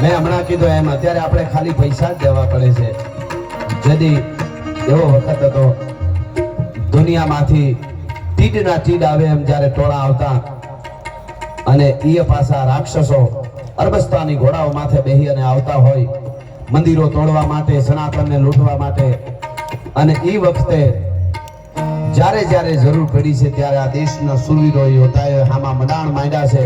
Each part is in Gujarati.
મેં હમણાં કીધું એમ, અત્યારે આપણે ખાલી પૈસા જ પડે છે. જદી એવો વખત હતો, દુનિયામાંથી તીડના તીડ આવે એમ જ્યારે ટોળા આવતા અને ઈ પાસા રાક્ષસો અરબસ્તાની ઘોડાઓ માથે બેહી અને આવતા હોય મંદિરો તોડવા માટે, સનાતનને લૂંટવા માટે. અને એ વખતે જ્યારે જ્યારે જરૂર પડી છે ત્યારે આ દેશના સુરવીરો યોદ્ધાએ આમાં મડાણ માંડ્યા છે.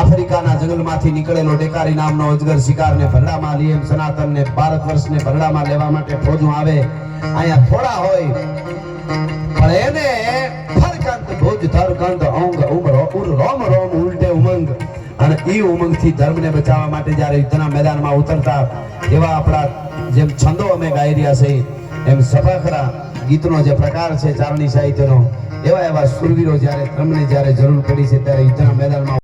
આફ્રિકાના જંગલમાંથી નીકળેલો ડેકારી નામનો અજગર શિકારને ભરડામાં લઈ એમ સનાતનને ભારત વર્ષને ભરડામાં લેવા માટે ફોજો આવે. અહીંયા થોડા હોય, પણ એને ફરકંત ભુજ ધરકંત અંગ ઈ ઉમંગથી ધર્મને બચાવવા માટે જ્યારે યુદ્ધના મેદાનમાં ઉતરતા એવા આપણા જેમ છંદો અમે ગાઈ રહ્યા છે, એમ સભાખરા ગીતનો જે પ્રકાર છે ચારણી સાહિત્યનો, એવા એવા સુરવીરો જ્યારે ધર્મને જ્યારે જરૂર પડી છે ત્યારે યુદ્ધના મેદાનમાં